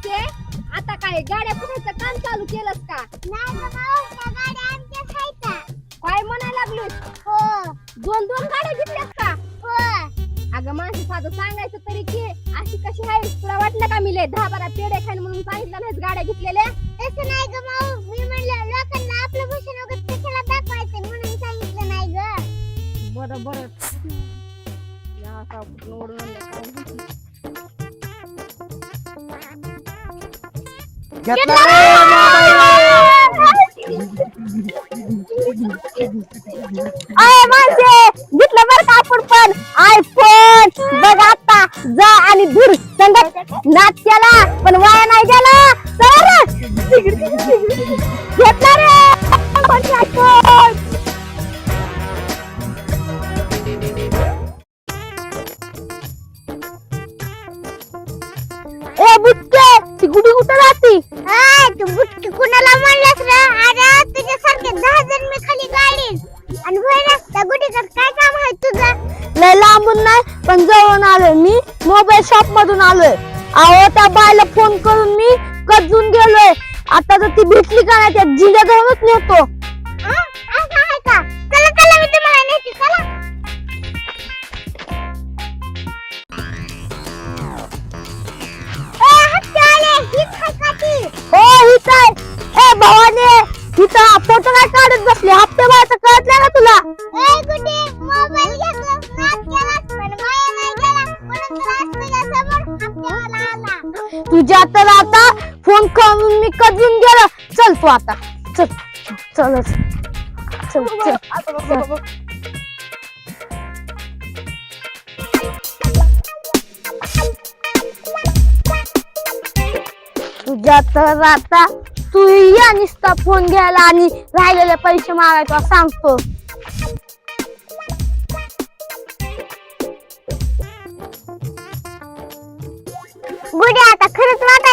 काय गाड्या पुण्याचं काम चालू केलंस का? काय म्हणायला लागलीस? हो. दोन दोन गाड्या घेतल्यास का? हो. अगं माणसं साधं सांगायचं तरी की अशी कशी आहे तुला वाटलं का मिले दहा बारा पेढे खाईन म्हणून सांगितलं नाहीस गाड्या घेतलेल्या? तसं नाही ग माऊ मी म्हणलं लोकांना आपलं भूषण वगैरे कशाला दाखवायचं म्हणून सांगितलं नाही ग. बरं बरं. या असा निवडून आणलं. घेतला अय माणसे घेतलं बरं का आपण पण? आयफोन बघ आता जा आणि दूर संगत नाच केला पण वाया नाही गेला. तर घेतला रे! आपण आयफोन ए बुटके ती गुडी कुठं राहती? बुटकी कुणाला म्हणलंस रे? अरे तुझ्यासारखे दहा जण मी खाली गाडीत आणि होय ना त्या गुढीकडे काय काम आहे तुझं? लय लांबून नाही पण जवळून आलोय मी. मोबाईल शॉप मधून आलोय. अहो त्या बायला फोन करून मी कजून गेलोय. आता जर ती भेटली का नाही त्या जिल्ह्या धरूनच नेतो. तुझ्या तर आता फोन करून मी कजून गेलो? चल तू आता. चल चलच चल चल चल. तुझ्या तर आता तू या निसता फोन घ्यायला आणि राहिलेले पैसे मागायचं सांगतो. गुड्डी आता खरंच वाट